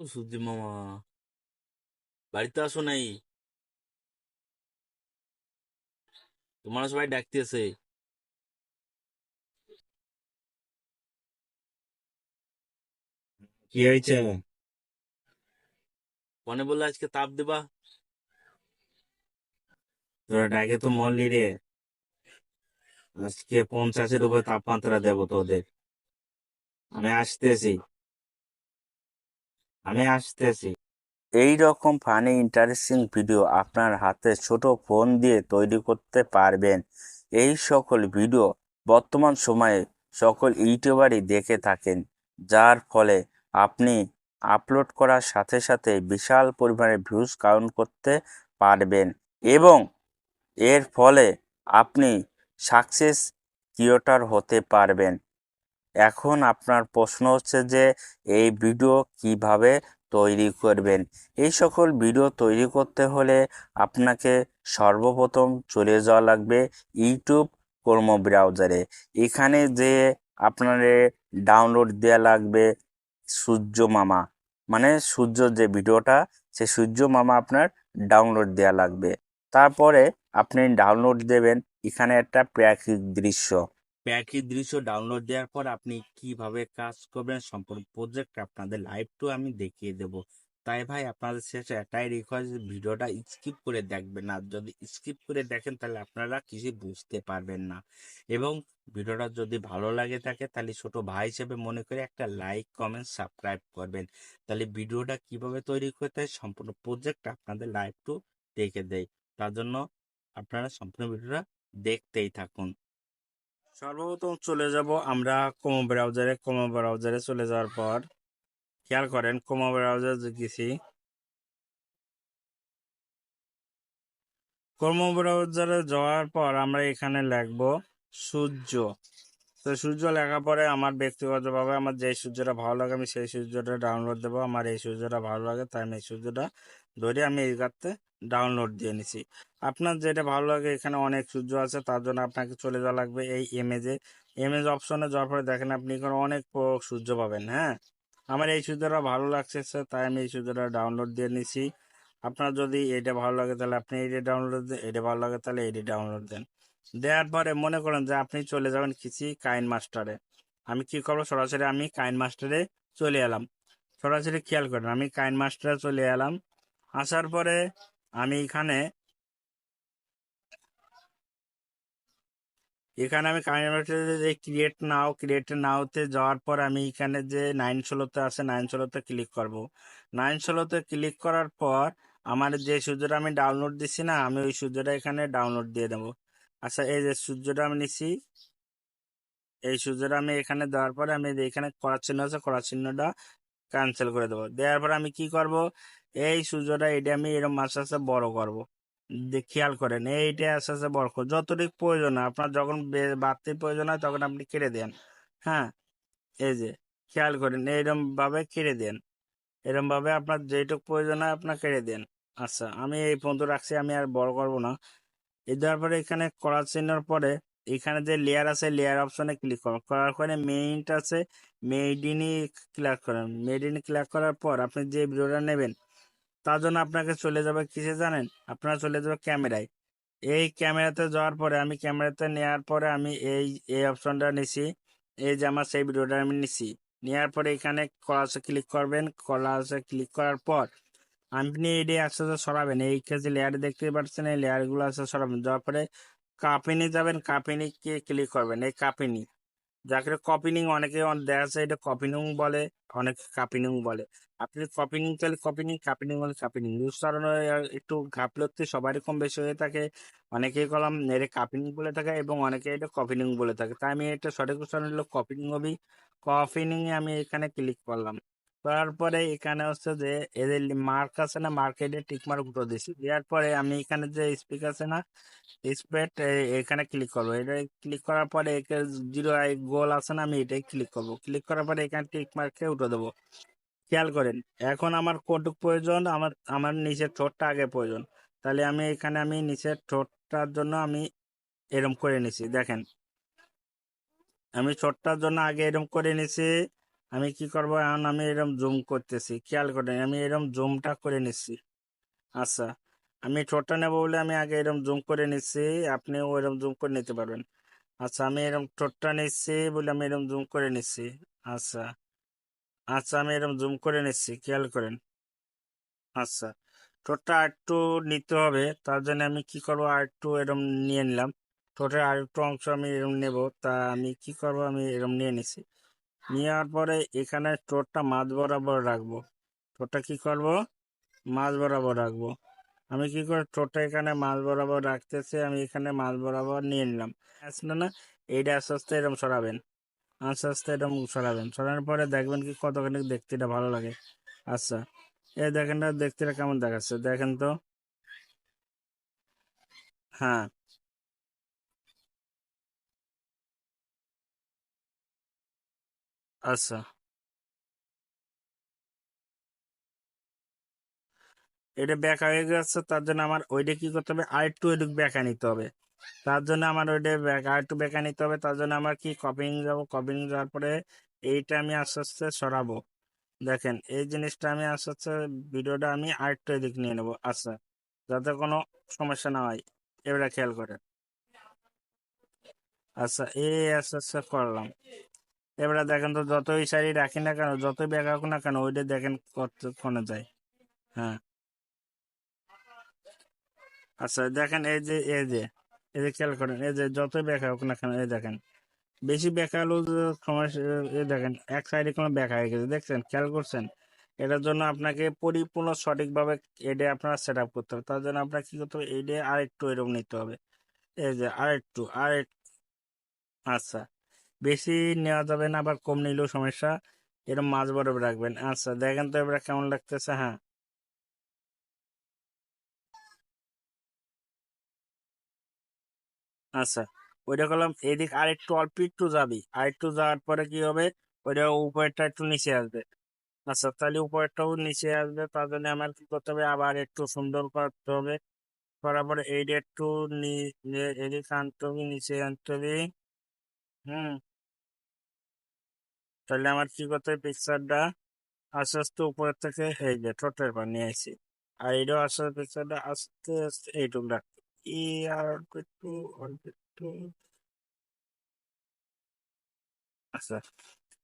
ও সূর্যি মামা। বাড়িতে আসো নাই? তোমার সবাই ডাকতেছে কি হয়েছে? মনে বললে আজকে তাপ দেবা। তোরা ডাকে তো মরলি রে। আজকে পঞ্চাশের উপরে তাপমাত্রা দেবো তোদের। আমি আসতেছি। আমি আসতেছি। এই রকম ফানি ইন্টারেস্টিং ভিডিও আপনার হাতে ছোট ফোন দিয়ে তৈরি করতে পারবেন। এই সকল ভিডিও বর্তমান সময়ে সকল ইউটিউবারই দেখে থাকেন, যার ফলে আপনি আপলোড করার সাথে সাথে বিশাল পরিমাণে ভিউজ কাউন্ট করতে পারবেন এবং এর ফলে আপনি সাকসেস ক্রিয়েটর হতে পারবেন। এখন আপনার প্রশ্ন হচ্ছে যে, এই ভিডিও কীভাবে তৈরি করবেন? এই সকল ভিডিও তৈরি করতে হলে আপনাকে সর্বপ্রথম চলে যাওয়া লাগবে ইউটিউব কর্ম ব্রাউজারে। এখানে যে আপনার ডাউনলোড দেওয়া লাগবে সূর্য মামা। মানে সূর্য যে ভিডিওটা, সে সূর্য মামা আপনার ডাউনলোড দেওয়া লাগবে। তারপরে আপনি ডাউনলোড দেবেন এখানে একটা প্রাকৃতিক দৃশ্য। প্যাকের দৃশ্য ডাউনলোড দেওয়ার পর আপনি কীভাবে কাজ করবেন সম্পূর্ণ প্রজেক্ট আপনাদের লাইভ টু আমি দেখিয়ে দেব। তাই ভাই, আপনাদের শেষে এটাই রিকোয়েস্ট ভিডিওটা স্কিপ করে দেখবেন না। যদি স্কিপ করে দেখেন, তাহলে আপনারা কিছু বুঝতে পারবেন না। এবং ভিডিওটা যদি ভালো লাগে থাকে, তাহলে ছোট ভাই হিসেবে মনে করে একটা লাইক কমেন্ট সাবস্ক্রাইব করবেন। তাহলে ভিডিওটা কীভাবে তৈরি করতে হয়, সম্পূর্ণ প্রজেক্ট আপনাদের লাইভ টু দেখে দেয়। তার জন্য আপনারা সম্পূর্ণ ভিডিওটা দেখতেই থাকুন। সর্বপ্রথম চলে যাব আমরা কোমো ব্রাউজারে কোমো ব্রাউজারে চলে যাওয়ার পর, খেয়াল করেন কোমো ব্রাউজার গেছি কোমো ব্রাউজারে যাওয়ার পর আমরা এখানে লিখব সূর্য। তো সূর্য লেখার পরে আমার ব্যক্তিগতভাবে আমার যে সূর্যটা ভালো লাগে আমি সেই সূর্যটা ডাউনলোড দেবো। আমার এই সূর্যটা ভালো লাগে, তাই আমি এই সূর্যটা ধরে আমি এই কারতে ডাউনলোড দিয়ে নিছি। আপনার যেটা ভালো লাগে, এখানে অনেক সূর্য আছে, তার জন্য আপনাকে চলে যাওয়া লাগবে এই ইমেজে ইমেজ অপশনে যাওয়ার পরে দেখেন আপনি এখানে অনেক সূর্য পাবেন হ্যাঁ? আমার এই সূর্যটা ভালো লাগছে তাই আমি এই সূর্যটা ডাউনলোড দিয়ে নিছি। আপনার যদি এটা ভালো লাগে, তাহলে আপনি এটা ডাউনলোড দেন এটা ভালো লাগে, তাহলে এটি ডাউনলোড দেন। দেওয়ার পরে মনে করেন যে আপনি চলে যাবেন কিছু কাইন মাস্টারে আমি কি করব? সরাসরি আমি কাইন মাস্টারে চলে এলাম। সরাসরি খেয়াল করেন, আমি কাইন মাস্টারে চলে এলাম। আসার পরে আমি এখানে এখানে আমি কাইনেমাটিতে ক্রিয়েট নাও ক্রিয়েট নাওতে যাওয়ার পর আমি এখানে যে নাইন ষোলোতে আছে নাইন ষোলোতে ক্লিক করব। নাইন ষোলোতে ক্লিক করার পর আমার যে সূর্যটা আমি ডাউনলোড দিছি না, আমি ওই সূর্যটা এখানে ডাউনলোড দিয়ে দেবো। আচ্ছা এই যে সূর্যটা আমি নিছি, এই সূর্যটা আমি এখানে দেওয়ার পরে আমি যে এখানে করার চিহ্ন আছে, করার চিহ্নটা ক্যান্সেল করে দেবো। দেওয়ার পরে আমি কি করব? এই সূর্যটা এটা আমি এরকম আস্তে আস্তে বড় করব। খেয়াল করেন, এইটা আস্তে আস্তে বড় করো যতটুকু প্রয়োজন হয়, আপনার যখন বে- বাড়তি প্রয়োজন হয়, তখন আপনি কেটে দেন হ্যাঁ? এই যে, খেয়াল করেন এইরকম ভাবে দেন এরকম ভাবে আপনার যেটুকু প্রয়োজন হয়, আপনার কেটে দেন। আচ্ছা আমি এই পর্যন্ত রাখছি, আমি আর বড় করব না। এই দেওয়ার পরে এখানে করার চিহ্নর পরে, এখানে যে লেয়ার আছে লেয়ার অপশনে ক্লিক করুন। করার পরে মেইনটা আছে মেইডিনি ক্লিক করেন। মেইডিনি ক্লিক করার পর আপনি যে ভিডিওটা নেবেন তার জন্য আপনাকে চলে যাবে কিসে জানেন? আপনারা চলে যাবে ক্যামেরায়। এই ক্যামেরাতে যাওয়ার পরে, আমি ক্যামেরাতে নেওয়ার পরে আমি এই এই অপশনটা নিছি। এই যে আমার সেই ভিডিওটা আমি নিছি। নেওয়ার পরে এখানে কলাসে ক্লিক করবেন। কলাসে ক্লিক করার পর আপনি এটি আস্তে আস্তে সরাবেন, এই যে লেয়ার দেখতে পাচ্ছেন, এই লেয়ারগুলো আস্তে সরাবেন। যাওয়ার পরে কাপিনি যাবেন কাপিনি কে ক্লিক করবেন, এই কাপিনি। যাকে কপিনিং অনেকে অন- দেখা যাচ্ছে এটা কপিনিং বলে, অনেকে কাপিনিং বলে। আপনি কপিনিং চাইলে কপিনিং কাপিনিং বলে কাপিনিং উচ্চারণ একটু ঘাপলতে সবারই কম বেশি হয়ে থাকে। অনেকেই কলম এর কাপিনিং বলে থাকে এবং অনেকে এটা কপিনিং বলে থাকে। তাই আমি এটা সঠিক উচ্চারণ হলো কপিনিং হবি কপিনিং এ আমি এখানে ক্লিক করলাম। করার পরে এখানে হচ্ছে যে এদের মার্ক আছে না মার্কেটে টিক মার্ক উঠে দিছি। দেওয়ার পরে আমি এখানে যে স্পিক আছে না স্প্রেড এখানে ক্লিক করব। এটা ক্লিক করার পরে জিরো আই গোল আছে না, আমি এটাই ক্লিক করব। ক্লিক করার পরে এখানে টিক মার্কে উঠে দেবো। খেয়াল করেন, এখন আমার কোটুক প্রয়োজন, আমার আমার নিচের ঠোঁটটা আগে প্রয়োজন। তাহলে আমি এখানে আমি নিচের ঠোঁটটার জন্য আমি এরম করে নিছি, দেখেন। আমি ঠোঁটটার জন্য আগে এরম করে নিছি। আমি কি করব? এখন আমি এরকম জুম করতেছি। খেয়াল করেন, আমি এরকম জুমটা করে নিচ্ছি। আচ্ছা আমি ঠোঁটটা নেব বলে আমি আগে এরকম জুম করে নিচ্ছি, আপনিও এরকম জুম করে নিতে পারবেন। আচ্ছা আমি এরকম ঠোঁটটা নিচ্ছি বলে আমি এরকম জুম করে নিচ্ছি। আচ্ছা আচ্ছা আমি এরকম জুম করে নিচ্ছি, খেয়াল করেন। আচ্ছা ঠোঁটটা একটু নিতে হবে, তার জন্য আমি কি করব? আর একটু এরকম নিয়ে নিলাম। ঠোঁটের আর একটু অংশ আমি এরকম নেব, তা আমি কি করব? আমি এরকম নিয়ে নিছি নেওয়ার পরে এখানে ঠোঁটটা মাছ বরাবর রাখব। ঠোঁটটা কি করব? মাঝ বরাবর রাখব। আমি কি করে ঠোঁটটা এখানে মাছ বরাবর রাখতেছি? আমি এখানে মাঝ বরাবর নিয়ে নিলাম। আসলে না এইটা আস্তে আস্তে এরকম সরাবেন। আস্তে আস্তে এরকম সরাবেন। সরানোর পরে দেখবেন কি কতখানি দেখতে এটা ভালো লাগে। আচ্ছা এই দেখেন না, দেখতেটা কেমন দেখাচ্ছে? দেখেন তো। হ্যাঁ আচ্ছা। এটা ব্যাকা হয়ে গেছে তার জন্য আমার ওইটা কি করতে হবে? আর একটু ওইটুক ব্যাকা নিতে হবে। তার জন্য আমার ওইটা আর একটু ব্যাকা নিতে হবে। তার জন্য আমার কি কপিং যাব? কপিং যাওয়ার পরে এইটা আমি আস্তে আস্তে সরাবো। দেখেন, এই জিনিসটা আমি আস্তে আস্তে ভিডিওটা আমি আর একটু এদিক নিয়ে নেব। আচ্ছা যাতে কোনো সমস্যা না হয়, এবারে খেয়াল করে আচ্ছা এই আস্তে আস্তে করলাম। এবারে দেখেন তো যতই শাড়ি রাখি না কেন, যতই ব্যাগ রাখুন না কেন, ওইটা দেখেন কতক্ষণে যায়। হ্যাঁ। আচ্ছা দেখেন এই যে এই যে এই যে খেয়াল করেন, এই যে যতই ব্যাগ হোক না কেন, এই দেখেন, বেশি ব্যাকা হলেও যে সমস্যা এই দেখেন, এক সাইডে কোনো ব্যাকা হয়ে গেছে, দেখছেন, খেয়াল করছেন? এটার জন্য আপনাকে পরিপূর্ণ সঠিকভাবে এডে আপনারা সেট আপ করতে হবে, তার জন্য আপনার কী করতে হবে এইটা আর একটু এরকম নিতে হবে। এই যে আর একটু আর আচ্ছা। বেশি নেওয়া যাবে না, আবার কম নিলেও সমস্যা। এরকম মাছ বরফ রাখবেন। আচ্ছা দেখেন তো এবার কেমন লাগতেছে হ্যাঁ। আচ্ছা ওইটা করলাম, এদিক আর একটু অল্প একটু যাবি। আর একটু যাওয়ার পরে কি হবে? ওইটা উপরেরটা একটু নিচে আসবে। আচ্ছা তাহলে উপরেরটাও নিচে আসবে। তার জন্য আমার কি করতে হবে? আবার একটু সুন্দর করতে হবে। করার পরে এইটা একটু এদিক আনতে হবে, নিচে আনতে হবে। হুম। তাহলে আমার কি করতে পিকচারটা আস্তে আস্তে উপরের থেকে এই যে ঠোঁটের নিয়ে আসি। আর এটাও আস্তে পিকচারটা আস্তে আস্তে এইটুকু রাখতে ই আর একটু আচ্ছা।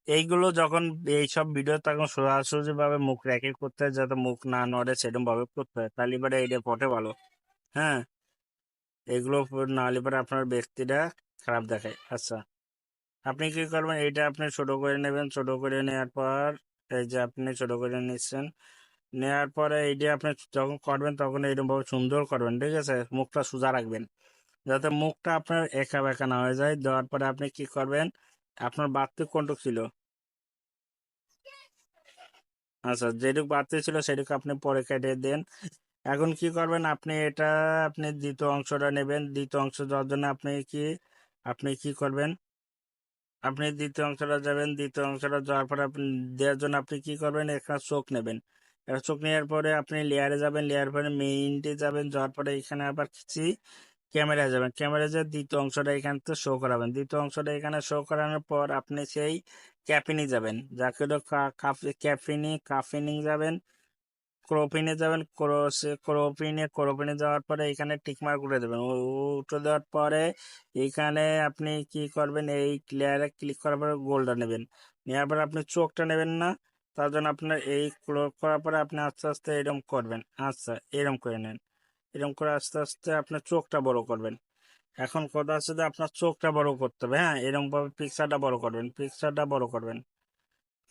এইগুলো যখন এইসব ভিডিও তখন সোজাসুজি ভাবে মুখ রেখে করতে হয়, যাতে মুখ না নড়ে, সেরকম ভাবে করতে হয়। তাহলে এবারে এইটা ফটে ভালো। হ্যাঁ? এগুলো না হলে পরে আপনার ব্যক্তিটা খারাপ দেখায়। আচ্ছা। আপনি কি করবেন? এইটা আপনি ছোট করে নেবেন, ছোট করে নেওয়ার পর এই যে আপনি ছোট করে নিচ্ছেন নেওয়ার পরে এইটা আপনি যখন করবেন তখন এইরকম ভাবে সুন্দর করবেন, ঠিক আছে? মুখটা সোজা রাখবেন, যাতে মুখটা আপনার একা বেঁকা না হয়ে যায়। দেওয়ার পরে আপনি কি করবেন? আপনার বাড়তি কোনটুক ছিল আচ্ছা যেটুকু বাড়তি ছিল সেটুকু আপনি পরে কেটে দেন। এখন কি করবেন? আপনি এটা, আপনি দ্বিতীয় অংশটা নেবেন। দ্বিতীয় অংশ দেওয়ার জন্য আপনি কি আপনি কি করবেন? আপনি দ্বিতীয় অংশটা যাবেন, দ্বিতীয় অংশটা যাওয়ার পরে আপনি, দেওয়ার জন্য আপনি কি করবেন? একটা চোখ নেবেন। একটা চোখ নেওয়ার পরে আপনি লেয়ারে যাবেন লেয়ার পরে মেইনটে যাবেন, যাওয়ার পরে এখানে আবার কিছু ক্যামেরায় যাবেন। ক্যামেরা যে দ্বিতীয় অংশটা এখান থেকে শো করাবেন। দ্বিতীয় অংশটা এখানে শো করানোর পর আপনি সেই ক্যাপিনি যাবেন। যাকে ক্যাপিনি কাফিনিং যাবেন। ক্রোপিনে যাবেন ক্রোপিনে ক্রোপিনে যাওয়ার পরে এখানে টিকমার্ক উঠে দেবেন। উঠে দেওয়ার পরে এখানে আপনি কি করবেন, এই ক্লিয়ারে ক্লিক করার পরে গোলটা নেবেন। নেওয়ার পরে আপনি চোখটা নেবেন না, তার জন্য আপনার এই ক্লোক করার পরে আপনি আস্তে আস্তে এরকম করবেন। আচ্ছা এরকম করে নেন। এরকম করে আস্তে আস্তে আপনার চোখটা বড় করবেন। এখন কথা হচ্ছে যে আপনার চোখটা বড় করতে হবে। হ্যাঁ এরকম ভাবে পিকচারটা বড় করবেন পিকচারটা বড় করবেন।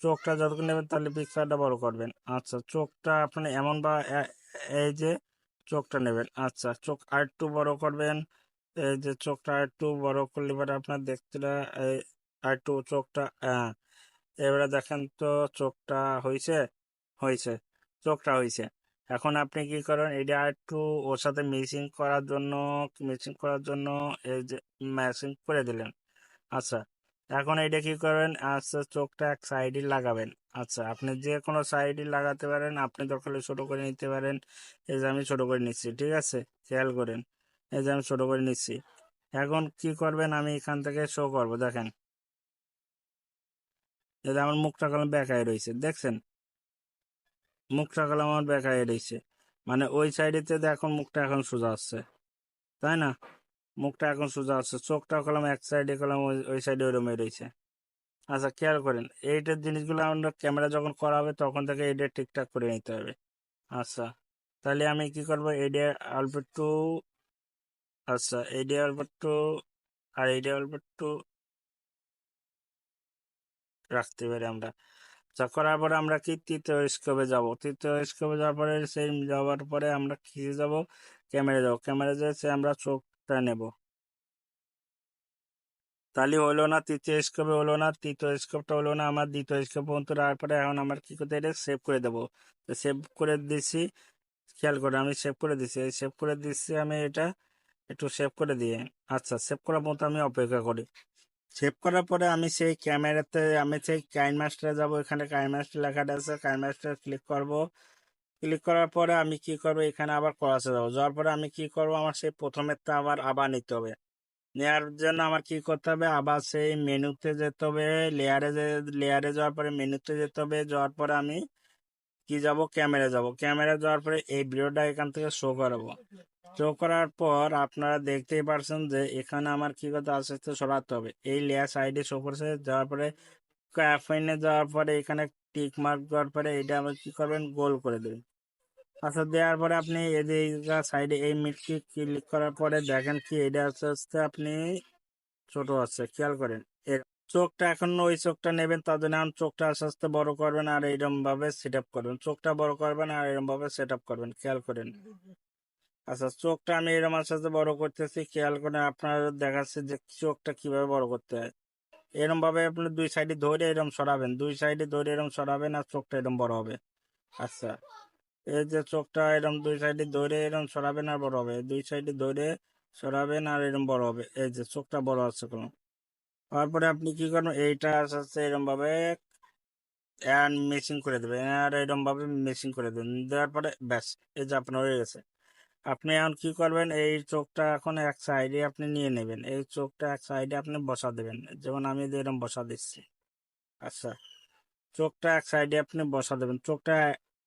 চোখটা যতক্ষণ নেবেন তাহলে পিকচারটা বড় করবেন। আচ্ছা চোখটা আপনি এমন বা এই যে চোখটা নেবেন। আচ্ছা চোখ আর একটু বড় করবেন। এই যে চোখটা আর একটু বড় করলে পরে আপনার দেখতে আর একটু চোখটা হ্যাঁ এবারে দেখেন তো চোখটা হয়েছে হয়েছে চোখটা হয়েছে এখন আপনি কি করেন, এটা একটু ওর সাথে মিক্সিং করার জন্য, মিক্সিং করার জন্য এই যে ম্যাচিং করে দিলেন। আচ্ছা এখন এটা কি করবেন আচ্ছা চোখটা এক সাইডে লাগাবেন। আচ্ছা আপনি যে কোনো সাইডে লাগাতে পারেন, আপনি দরকার ছোট করে নিতে পারেন। এই যে আমি ছোট করে নিচ্ছি, ঠিক আছে? খেয়াল করেন। এই যে আমি ছোট করে নিচ্ছি। এখন কি করবেন? আমি এখান থেকে শো করব, দেখেন। এই যে আমার মুখটা কলম বেঁকায় রয়েছে, দেখছেন? মুখটা কলম আমার বেঁকায় রয়েছে। মানে ওই সাইডেতে এখন মুখটা এখন সোজা আসছে। তাই না? মুখটা এখন সোজা আসছে চোখটা কলম এক সাইডে কলম, ওই সাইডে ওরমে রয়েছে। আচ্ছা খেয়াল করেন, এইটার জিনিসগুলো আমরা ক্যামেরা যখন করা হবে, তখন থেকে এইটা ঠিকঠাক করে নিতে হবে। আচ্ছা তাহলে আমি কি করব এইটা অল্প একটু আচ্ছা এইটা অল্প একটু আর এইটা অল্প একটু রাখতে পারি আমরা। আচ্ছা করার পরে আমরা কি তৃতীয় স্কোপে যাব? তৃতীয় স্কোপে যাওয়ার পরে সেই যাওয়ার পরে আমরা কি যাব? ক্যামেরা যাব। ক্যামেরা যেয়ে আমরা চোখটা নেব। তাহলে হলো না, তৃতীয় স্কোপে হলো না, তৃতীয় স্কোপটা হলো না, আমার দ্বিতীয় স্কোপ পর্যন্ত রাখার পরে এখন আমার কি করতে এটা সেভ করে দেবো। সেভ করে দিছি, খেয়াল করে আমি সেভ করে দিছি সেভ করে দিচ্ছি আমি এটা একটু সেভ করে দিয়ে আচ্ছা সেভ করার মতো আমি অপেক্ষা করি। সেভ করার পরে আমি সেই ক্যামেরাতে আমি সেই কাইন মাস্টারে যাব, এখানে কাইন মাস্টার লেখাটা আছে কাইন মাস্টার ক্লিক করব। ক্লিক করার পরে আমি কি করব? এখানে আবার করাতে যাব। যাওয়ার পরে আমি কি করব? আমার সেই প্রথমেরটা আবার আবার নিতে হবে। নেওয়ার জন্য আমার কি করতে হবে? আবার সেই মেনুতে যেতে হবে লেয়ারে লেয়ারে যাওয়ার পরে মেনুতে যেতে হবে। যাওয়ার পরে আমি কি যাব? ক্যামেরা যাব। ক্যামেরা যাওয়ার পরে এই ভিডিওটা এখান থেকে শো করাবো। শো করার পর আপনারা দেখতেই পারছেন যে এখানে আমার কি করতে আস্তে আস্তে সরাতে হবে। এই লেয়ার সাইডে শো করছে। যাওয়ার পরে ক্যাফাইনে যাওয়ার পরে এখানে টিক মার্ক দেওয়ার পরে এটা আবার কি করবেন? গোল করে দেবেন। আচ্ছা দেওয়ার পরে আপনি এদিকে সাইডে এই মিটকে ক্লিক করার পরে দেখেন কি, এটা আস্তে আস্তে আপনি ছোট আছে, খেয়াল করেন। এর চোখটা এখন ওই চোখটা নেবেন, তার জন্য এখন চোখটা আস্তে আস্তে বড় করবেন আর এইরকম ভাবে সেট আপ করবেন। চোখটা বড় করবেন আর এরকম ভাবে সেট আপ করবেন, খেয়াল করেন। আচ্ছা চোখটা আমি এরকম আস্তে আস্তে বড় করতেছি, খেয়াল করে আপনার দেখাচ্ছে যে চোখটা কীভাবে বড় করতে হয়। এরকম ভাবে আপনি দুই সাইডে ধরে এরকম সরাবেন। দুই সাইডে ধরে এরকম সরাবেন আর চোখটা এরকম বড় হবে। আচ্ছা এই যে চোখটা এরকম দুই সাইডে ধরে এরকম সরাবেন আর বড় হবে। দুই সাইডে ধরে সরাবেন আর এরকম বড় হবে। এই যে চোখটা বড় আছে কোনো। তারপরে আপনি কি করবেন? এইটা আস্তে আস্তে এরকম ভাবে মেশিং করে দেবেন। আর এরকম ভাবে মেশিং করে দেবেন। দেওয়ার পরে ব্যাস, এই যে আপনার হয়ে গেছে। আপনি এখন কি করবেন? এই চোখটা এখন এক সাইডে আপনি নিয়ে নেবেন। এই চোখটা এক সাইডে আপনি বসা দেবেন। যেমন আমি এরকম বসা দিচ্ছি। আচ্ছা। চোখটা এক সাইডে আপনি বসা দেবেন। চোখটা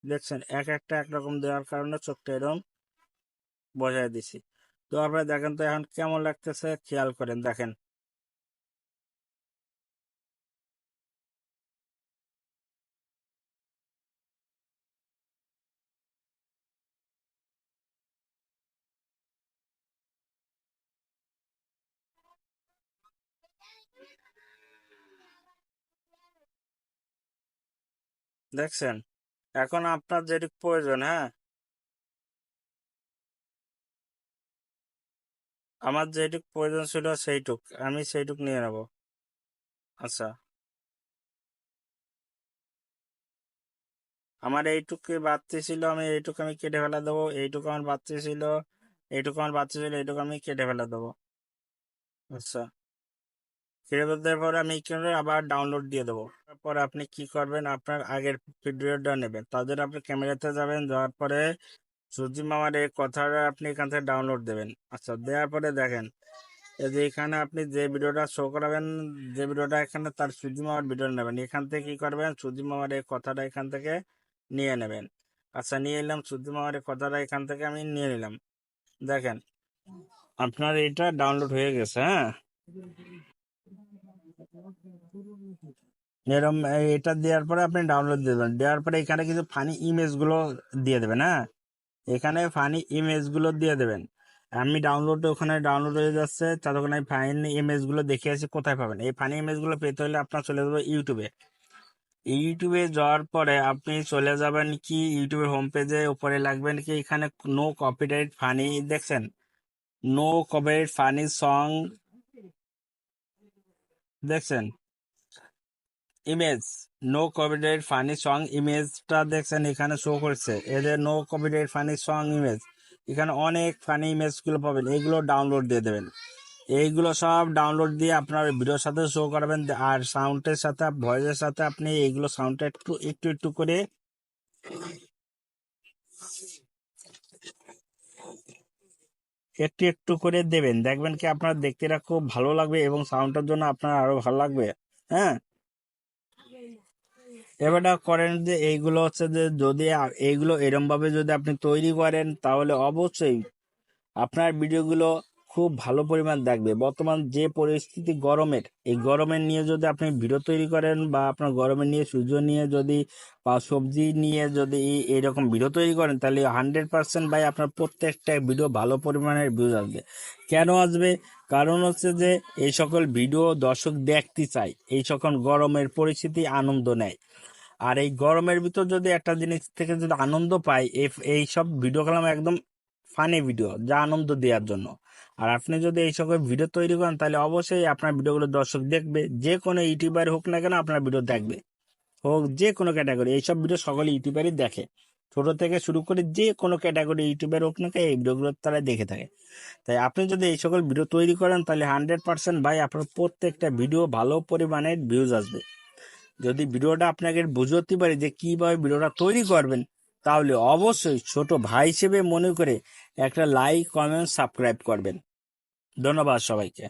দেখছেন, এক একটা একরকম দেওয়ার কারণে চোখটা এরকম বসায় দিছি। তো আপনি দেখেন তো এখন কেমন লাগতেছে? খেয়াল করেন, দেখেন। দেখছেন? এখন আপনার যেটুকু প্রয়োজন হ্যাঁ? আমার যেটুক প্রয়োজন ছিল সেইটুক, আমি সেইটুক নিয়ে নেব। আচ্ছা। আমার এইটুকু বাড়তি ছিল, আমি এইটুকু আমি কেটে ফেলা দেবো, এইটুকু আমার বাড়তি ছিল, এইটুকু আমার বাড়তি ছিল, এইটুকু আমি কেটে ফেলা দেবো। আচ্ছা। কেটে দেওয়ার পরে আমি করব আবার ডাউনলোড দিয়ে দেবো। তারপর আপনি কি করবেন? আপনার আগের ভিডিওটা নেবেন। তাদের আপনি ক্যামেরাতে যাবেন, যাওয়ার পরে সুজি মামার এই কথাটা আপনি এখান থেকে ডাউনলোড দেবেন। আচ্ছা দেওয়ার পরে দেখেন, এই যে এখানে আপনি যে ভিডিওটা শো করাবেন, যে ভিডিওটা এখানে তার সুজি মামার ভিডিও নেবেন। এখান থেকে কি করবেন? সুজি মামার এই কথাটা এখান থেকে নিয়ে নেবেন। আচ্ছা নিয়ে এলাম, সুজি মামার এই কথাটা এখান থেকে আমি নিয়ে নিলাম। দেখেন, আপনার এটা ডাউনলোড হয়ে গেছে হ্যাঁ? এরকম এটা দেওয়ার পরে আপনি ডাউনলোড দিয়ে দেবেন। দেওয়ার পরে এখানে কিছু ফানি ইমেজগুলো দিয়ে দেবেন হ্যাঁ? এখানে ফানি ইমেজগুলো দিয়ে দেবেন। আমি ডাউনলোড ওখানে ডাউনলোড হয়ে যাচ্ছে, ততক্ষণ আমি ফানি ইমেজগুলো দেখে আসি কোথায় পাবেন। এই ফানি ইমেজগুলো পেতে হলে আপনার চলে যাবে ইউটিউবে ইউটিউবে যাওয়ার পরে আপনি চলে যাবেন কি ইউটিউবের হোম পেজে উপরে লাগবেন কি এখানে নো কপিরাইট ফানি দেখছেন? নো কপিরাইট ফানি সং দেখছেন? Image no copyright funny song ইমেজটা দেখছেন, এখানে শো করছে। এদের no copyright funny song image এখানে অনেক ফানি ইমেজগুলো পাবেন এইগুলো ডাউনলোড দিয়ে দেবেন। এইগুলো সব ডাউনলোড দিয়ে আপনার ভিডিওর সাথে শো করাবেন, আর সাউন্ডের সাথে ভয়েসের সাথে আপনি এইগুলো সাউন্ডটা একটু একটু একটু করে একটু একটু করে দেবেন। দেখবেন কি আপনার দেখতে খুব ভালো লাগবে এবং সাউন্ডটার জন্য আপনার আরও ভালো লাগবে। হ্যাঁ? এবারটা করেন যে এইগুলো হচ্ছে যে যদি এইগুলো এরমভাবে যদি আপনি তৈরি করেন তাহলে অবশ্যই আপনার ভিডিওগুলো খুব ভালো পরিমাণ দেখবে। বর্তমান যে পরিস্থিতি গরমের, এই গরমের নিয়ে যদি আপনি ভিডিও তৈরি করেন বা আপনার গরমের নিয়ে, সূর্য নিয়ে যদি বা সবজি নিয়ে যদি এইরকম ভিডিও তৈরি করেন, তাহলে হান্ড্রেড পার্সেন্ট ভাই আপনার প্রত্যেকটা ভিডিও ভালো পরিমাণের ভিউজ আসবে। কেন আসবে? কারণ হচ্ছে যে, এই সকল ভিডিও দর্শক দেখতে চায়। এই সকল গরমের পরিস্থিতি আনন্দ নেয়। আর এই গরমের ভিতর যদি একটা জিনিস থেকে যদি আনন্দ পাই এই সব ভিডিও কলাম একদম ফানি ভিডিও, যা আনন্দ দেওয়ার জন্য। আর আপনি যদি এই সকল ভিডিও তৈরি করেন, তাহলে অবশ্যই আপনার ভিডিওগুলো দর্শক দেখবে। যে কোনো ইউটিউবার হোক না কেন আপনার ভিডিও দেখবে। হোক যে কোনো ক্যাটাগরি এইসব ভিডিও সকলে ইউটিউবারই দেখে। ছোট থেকে শুরু করে যে কোনো ক্যাটাগরি ইউটিউবার হোক না এই ভিডিওগুলো তারা দেখে থাকে। তাই আপনি যদি এই সকল ভিডিও তৈরি করেন, তাহলে হান্ড্রেড পার্সেন্ট ভাই আপনার প্রত্যেকটা ভিডিও ভালো পরিমাণের ভিউজ আসবে। যদি ভিডিওটা আপনাকে বুঝতে পারি যে কীভাবে ভিডিওটা তৈরি করবেন, তাহলে অবশ্যই ছোট ভাই হিসেবে মনে করে একটা লাইক কমেন্ট সাবস্ক্রাইব করবেন। ধন্যবাদ সবাইকে।